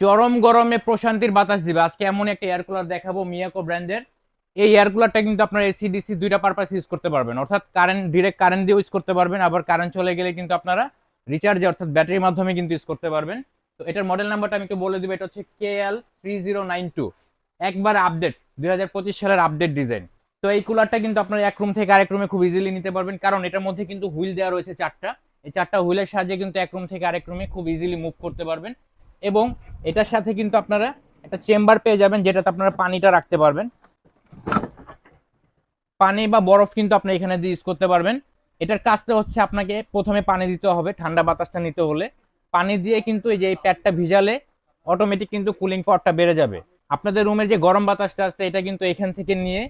চরম গরমে প্রশান্তির বাতাস দিবে। আজকে এমন একটা এয়ার কুলার দেখাবো মিয়াকো ব্র্যান্ডের এই এয়ার কুলারটা কিন্তু আপনার এসি ডিসি দুইটা পারপাস ইউজ করতে পারবেন। অর্থাৎ কারেন্ট ডিরেক্ট কারেন্ট দিয়ে ইউজ করতে পারবেন, আবার কারেন্ট চলে গেলে কিন্তু আপনারা রিচার্জে অর্থাৎ ব্যাটারির মাধ্যমে কিন্তু ইউজ করতে পারবেন। তো এটার মডেল নাম্বারটা আমি একটু বলে দিব, এটা হচ্ছে K L three zero nine two একবার আপডেট দুই হাজার পঁচিশ সালের আপডেট ডিজাইন তো এই কুলারটা কিন্তু আপনারা এক রুম থেকে আরেক রুমে খুব ইজিলি নিতে পারবেন, কারণ এটার মধ্যে কিন্তু হুইল দেওয়া রয়েছে চারটা। এই চারটা হুইলের সাহায্যে কিন্তু এক রুম থেকে আরেক রুমে খুব ইজিলি মুভ করতে পারবেন। এবং এটার সাথে কিন্তু আপনারা একটা চেম্বার পেয়ে যাবেন যেটাতে আপনারা পানিটা রাখতে পারবেন। পানি বা বরফ কিন্তু আপনি এখানে দিয়ে ইউজ করতে পারবেন। এটার কাজটা হচ্ছে আপনাকে প্রথমে পানি দিতে হবে, ঠান্ডা বাতাসটা নিতে হলে। পানি দিয়ে কিন্তু এই যে এই প্যাডটা ভিজালে অটোমেটিক কিন্তু কুলিং পাওয়ারটা বেড়ে যাবে। আপনাদের রুমের যে গরম বাতাসটা আছে, এটা কিন্তু এখান থেকে নিয়ে,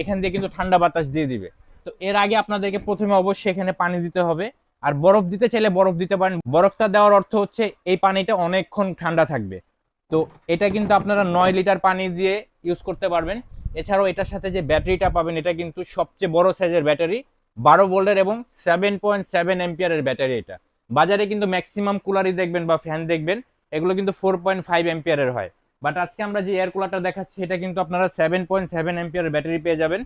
এখান দিয়ে কিন্তু ঠান্ডা বাতাস দিয়ে দিবে। তো এর আগে আপনাদেরকে প্রথমে অবশ্যই এখানে পানি দিতে হবে। আর বরফ দিতে চাইলে বরফ দিতে পারেন। বরফটা দেওয়ার অর্থ হচ্ছে এই পানিটা অনেকক্ষণ ঠান্ডা থাকবে। তো এটা কিন্তু আপনারা নয় লিটার পানি দিয়ে ইউজ করতে পারবেন। এছাড়াও এটার সাথে যে ব্যাটারিটা পাবেন, এটা কিন্তু সবচেয়ে বড় সাইজের ব্যাটারি। বারো ভোল্টের এবং সেভেন পয়েন্ট সেভেন এম্পিয়ারের ব্যাটারি এটা। বাজারে কিন্তু ম্যাক্সিমাম কুলারই দেখবেন বা ফ্যান দেখবেন। এগুলো কিন্তু ফোর পয়েন্ট ফাইভ এম্পিয়ারের হয়। বাট আজকে আমরা যে এয়ার কুলারটা দেখাচ্ছি, এটা কিন্তু আপনারা সেভেন পয়েন্ট সেভেন এম্পিয়ারের ব্যাটারি পেয়ে যাবেন।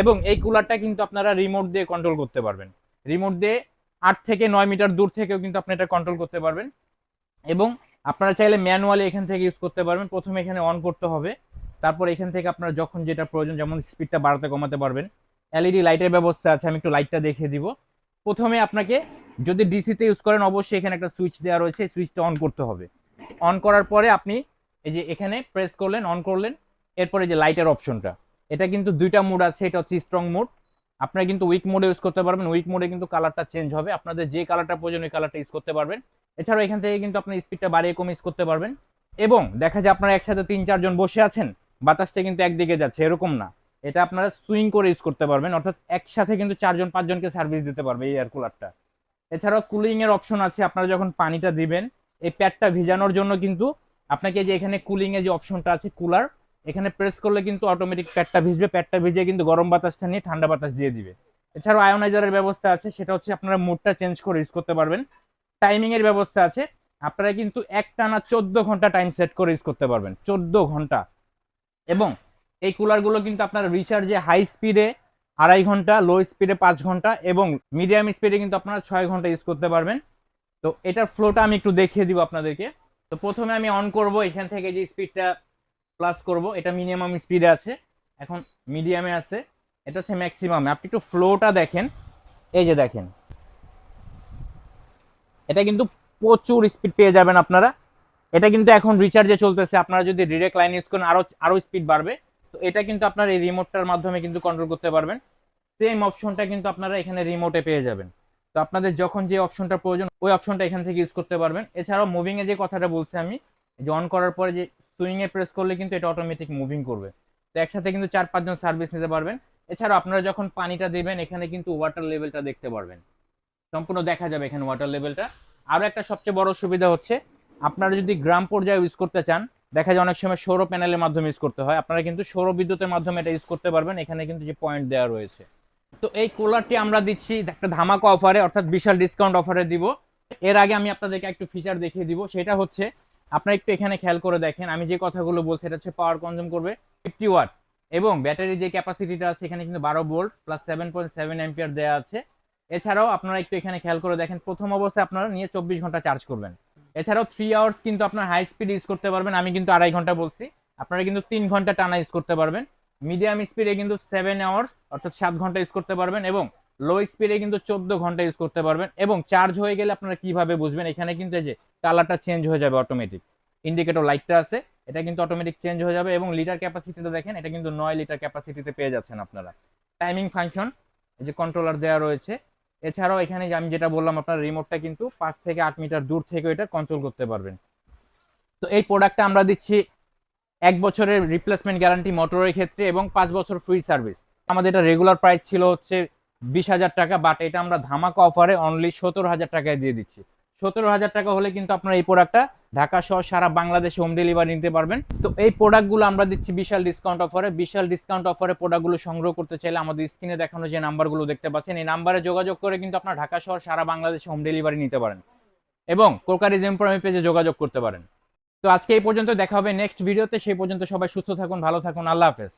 এবং এই কুলারটা কিন্তু আপনারা রিমোট দিয়ে কন্ট্রোল করতে পারবেন। রিমোট দিয়ে আট থেকে নয় মিটার দূর থেকেও কিন্তু আপনি এটা কন্ট্রোল করতে পারবেন। এবং আপনারা চাইলে ম্যানুয়ালি এখান থেকে ইউজ করতে পারবেন। প্রথমে এখানে অন করতে হবে। তারপর এখান থেকে আপনারা যখন যেটা প্রয়োজন, যেমন স্পিডটা বাড়াতে কমাতে পারবেন। এলইডি লাইটের ব্যবস্থা আছে, আমি একটু লাইটটা দেখিয়ে দিব। প্রথমে আপনাকে যদি ডিসিতে ইউজ করেন, অবশ্যই এখানে একটা সুইচ দেওয়া রয়েছে। সুইচটা অন করতে হবে। অন করার পরে আপনি এই যে এখানে প্রেস করলেন অন করলেন। এরপরে যে লাইটের অপশনটা এটা কিন্তু দুইটা মুড আছে, এটা হচ্ছে স্ট্রং মুড আপনারা কিন্তু উইক মোডে ইউজ করতে পারবেন উইক মোডে কিন্তু কালারটা চেঞ্জ হবে। আপনাদের যে কালারটা প্রয়োজন, ওই কালারটা ইউজ করতে পারবেন। এছাড়াও এখান থেকে কিন্তু আপনি স্পিডটা বাড়িয়ে কমে ইউজ করতে পারবেন। এবং দেখা যায় আপনারা একসাথে তিন চারজন বসে আছেন, বাতাসটা কিন্তু একদিকে যাচ্ছে, এরকম না। এটা আপনারা সুইং করে ইউজ করতে পারবেন, অর্থাৎ একসাথে কিন্তু চারজন পাঁচজনকে সার্ভিস দিতে পারবে এই এয়ার কুলারটা এছাড়াও কুলিং এর অপশন আছে, আপনারা যখন পানিটা দিবেন, এই প্যাডটা ভিজানোর জন্য কিন্তু আপনাকে যে এখানে কুলিং এর যে অপশনটা আছে কুলার এখানে প্রেস করলে কিন্তু অটোমেটিক প্যাডটা ভিজবে, প্যাডটা ভিজে কিন্তু গরম বাতাসটা নিয়ে ঠান্ডা বাতাস দিয়ে দিবে। এছাড়াও আয়োনাইজারের ব্যবস্থা আছে, সেটা হচ্ছে আপনারা মুডটা চেঞ্জ করে ইউজ করতে পারবেন। টাইমিং এর ব্যবস্থা আছে, আপনারা কিন্তু একটানা চোদ্দ ঘণ্টা টাইম সেট করে ইউজ করতে পারবেন, চোদ্দ ঘণ্টা। এবং এই কুলারগুলো কিন্তু আপনার রিচার্জে হাই স্পিডে আড়াই ঘণ্টা লো স্পিডে পাঁচ ঘণ্টা এবং মিডিয়াম স্পিডে কিন্তু আপনারা ছয় ঘণ্টা ইউজ করতে পারবেন। তো এটার ফ্লোটা আমি একটু দেখিয়ে দিব আপনাদেরকে। তো প্রথমে আমি অন করব, এখান থেকে যে স্পিডটা প্লাস করব। এটা মিনিমাম স্পিডে আছে। এখন মিডিয়ামে আছে। এটা হচ্ছে ম্যাক্সিমামে আপনি একটু ফ্লোটা দেখেন। এই যে দেখেন। এটা কিন্তু প্রচুর স্পিড পেয়ে যাবেন আপনারা। এটা কিন্তু এখন রিচার্জে চলতেছে। আপনারা যদি ডিরেক্ট লাইন ইউজ করেন, আরও আরও স্পিড বাড়বে। তো এটা কিন্তু আপনার এই রিমোটটার মাধ্যমে কিন্তু কন্ট্রোল করতে পারবেন। সেম অপশনটা কিন্তু আপনারা এখানে রিমোটে পেয়ে যাবেন। তো আপনাদের যখন যে অপশনটা প্রয়োজন, ওই অপশনটা এখান থেকে ইউজ করতে পারবেন। এছাড়াও মুভিং এ যে কথাটা বলছি আমি, যে অন করার পরে যে সুইং এ প্রেস করলে কিন্তু এটা অটোমেটিক মুভিং করবে। তো একসাথে কিন্তু চার পাঁচজন সার্ভিস নিতে পারবেন। এছাড়াও আপনারা যখন পানিটা দিবেন, এখানে কিন্তু ওয়াটার লেভেলটা দেখতে পারবেন। সম্পূর্ণ দেখা যাবে এখানে ওয়াটার লেভেলটা আরও একটা সবচেয়ে বড় সুবিধা হচ্ছে, আপনারা যদি গ্রাম পর্যায়ে ইউজ করতে চান, দেখা যায় অনেক সময় সৌর প্যানেলের মাধ্যমে ইউজ করতে হয়। আপনারা কিন্তু সৌর বিদ্যুতের মাধ্যমে এটা ইউজ করতে পারবেন। এখানে কিন্তু যে পয়েন্ট দেওয়া রয়েছে। তো এই কুলারটি আমরা দিচ্ছি একটা ধামাকা অফারে অর্থাৎ বিশাল ডিসকাউন্ট অফারে দিব। এর আগে আমি আপনাদেরকে একটু ফিচার দেখিয়ে দিব। সেটা হচ্ছে আপনারা একটু এখানে খেয়াল করে দেখেন, আমি যে কথাগুলো বলছি এটা হচ্ছে পাওয়ার কনজিউম করবে ফিফটি ওয়াট এবং ব্যাটারির যে ক্যাপাসিটিটা আছে, এখানে কিন্তু বারো volt plus seven point seven ampere দেওয়া আছে। এছাড়াও আপনারা একটু এখানে খেয়াল করে দেখেন, প্রথম অবস্থায় আপনারা নিয়ে চব্বিশ ঘণ্টা চার্জ করবেন। এছাড়াও থ্রি আওয়ার্স কিন্তু আপনার হাই স্পিড ইউজ করতে পারবেন, আমি কিন্তু আড়াই ঘণ্টা বলছি। আপনারা কিন্তু তিন ঘণ্টা টানা ইউজ করতে পারবেন। মিডিয়াম স্পিডে কিন্তু সেভেন আওয়ার্স অর্থাৎ সাত ঘণ্টা ইউজ করতে পারবেন এবং লো স্পিডে কিন্তু চোদ্দ ঘণ্টা ইউজ করতে পারবেন এবং চার্জ হয়ে গেলে আপনারা কীভাবে বুঝবেন? এখানে কিন্তু এই যে কালারটা চেঞ্জ হয়ে যাবে অটোমেটিক ইন্ডিকেটর লাইটটা আছে, এটা কিন্তু অটোমেটিক চেঞ্জ হয়ে যাবে এবং লিটার ক্যাপাসিটিটা দেখেন, এটা কিন্তু নয় লিটার ক্যাপাসিটিতে পেয়ে যাচ্ছেন আপনারা। টাইমিং ফাংশন এই যে কন্ট্রোলার দেওয়া রয়েছে। এছাড়াও এখানে আমি যেটা বললাম, আপনার রিমোটটা কিন্তু পাঁচ থেকে আট মিটার দূর থেকে এটা কন্ট্রোল করতে পারবেন। তো এই প্রোডাক্টটা আমরা দিচ্ছি এক বছরের রিপ্লেসমেন্ট গ্যারান্টি মোটরের ক্ষেত্রে এবং পাঁচ বছর ফ্রি সার্ভিস আমাদের এটা রেগুলার প্রাইস ছিল হচ্ছে বিশ হাজার টাকা বাট এটা আমরা ধামাকা অফারে অনলি সতেরো হাজার টাকায় দিয়ে দিচ্ছি। সতেরো হাজার টাকা হলে কিন্তু আপনারা এই প্রোডাক্টটা ঢাকা সহ সারা বাংলাদেশে হোম ডেলিভারি নিতে পারবেন। তো এই প্রোডাক্টগুলো আমরা দিচ্ছি বিশাল ডিসকাউন্ট অফারে বিশাল ডিসকাউন্ট অফারে প্রোডাক্টগুলো সংগ্রহ করতে চাইলে আমাদের স্ক্রিনে দেখানো যে নাম্বারগুলো দেখতে পাচ্ছেন, এই নাম্বারে যোগাযোগ করে কিন্তু আপনার ঢাকা শহর সারা বাংলাদেশে হোম ডেলিভারি নিতে পারেন। এবং কোকারি জেমপ্রমি পেজে যোগাযোগ করতে পারেন। তো আজকে এই পর্যন্ত দেখা হবে নেক্সট ভিডিওতে সেই পর্যন্ত সবাই সুস্থ থাকুন, ভালো থাকুন, আল্লাহ হাফেজ।